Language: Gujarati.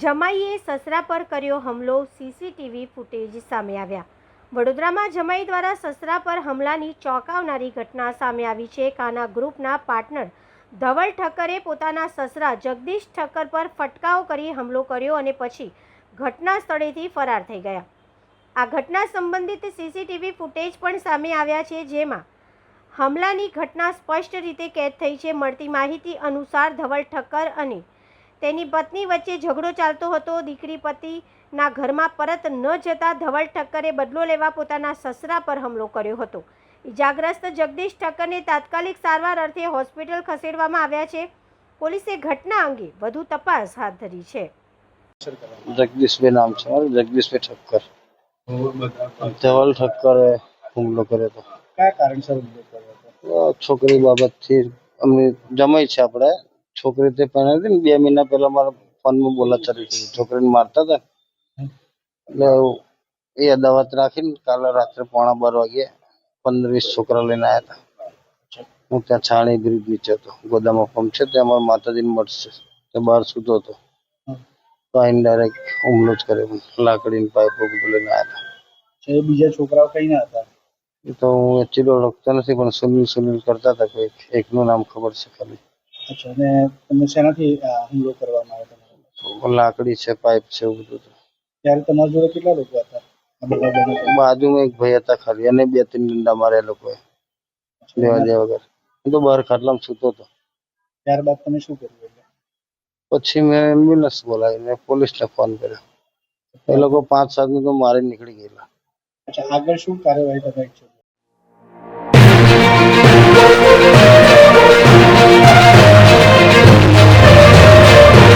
જમાઈએ સસરા પર કર્યો હમલો, સીસીટીવી ફૂટેજ સામે આવ્યા. વડોદરામાં જમાઈ દ્વારા સસરા પર હુમલાની ચોંકાવનારી ઘટના સામે આવી છે. કાના ગ્રુપના પાર્ટનર ધવલ ઠક્કરે પોતાના સસરા જગદીશ ઠક્કર પર ફટકાઓ કરી હુમલો કર્યો અને પછી ઘટના સ્થળેથી ફરાર થઈ ગયા. આ ઘટના સંબંધિત સીસીટીવી ફૂટેજ પણ સામે આવ્યા છે, જેમાં હમલાની ઘટના સ્પષ્ટ રીતે કેદ થઈ છે. મળતી માહિતી અનુસાર ધવલ ઠક્કર અને તેની પત્ની વચ્ચે ઝઘડો ચાલતો હતો. દીકરી પતિના ઘરમાં પરત ન જતા ધવલ ઠક્કરે બદલો લેવા પોતાના સસરા પર હુમલો કર્યો હતો. ઇજાગ્રસ્ત જગદીશ ઠક્કરને તાત્કાલિક સારવાર અર્થે હોસ્પિટલ ખસેડવામાં આવ્યા છે. પોલીસે ઘટના અંગે વધુ તપાસ હાથ ધરી છે. જગદીશભાઈ નામ છે મારું જગદીશભાઈ ઠક્કર. ધવલ ઠક્કરે હુમલો કર્યો હતો. કયા કારણસર હુમલો કર્યો હતો? છોકરી બાબતથી અમે જમાઈ છે આપણે. છોકરી તે હતી ને બે મહિના પહેલા મારા ફોનમાં બોલાચાલી થઈ છોકરીને મારતા હતા. એટલે એ અદાવત રાખીને કાલે રાત્રે પોણા બાર વાગે પંદર વીસ છોકરા લઈને આવ્યા હતા. હું ત્યાં છાણી બ્રિજ નીચે હતો. ગોદામાં પંપ છે ત્યાં અમારા માતાજીને મળશે. ત્યાં બહાર સૂતો હતો. તો આઈને ડાયરેક્ટ હુમલો જ કર્યો. લાકડીને પાઇપો લઈને આવ્યા હતા. બીજા છોકરાઓ કઈ ના હતા? એ તો હું એકચ્યુઅલી ઓળખતો નથી પણ સુનિલ સુનિલ કરતા હતા કોઈ એકનું નામ ખબર છે ખાલી. અચ્છા અને તમને શેનાથી હુમલો કરવામાં આવ્યો લાકડી છે પાઇપ છે એવું બધું. ત્યારે તમારા જોડે કેટલા લોકો હતા? બાજુમાં એક ભાઈ હતા ખાલી અને બે ત્રણ ડંડા માર્યા લોકોએ. લેવા દે વગર. હું તો બહાર ખાટલામાં સૂતો હતો. ત્યારબાદ તમે શું કર્યું પછી મેં એમ્બ્યુલન્સ મેં પોલીસને ફોન કર્યો. એ લોકો પાંચ સાત મિનિટ મારી નીકળી ગયેલા. અચ્છા આગળ શું કાર્યવાહી તમે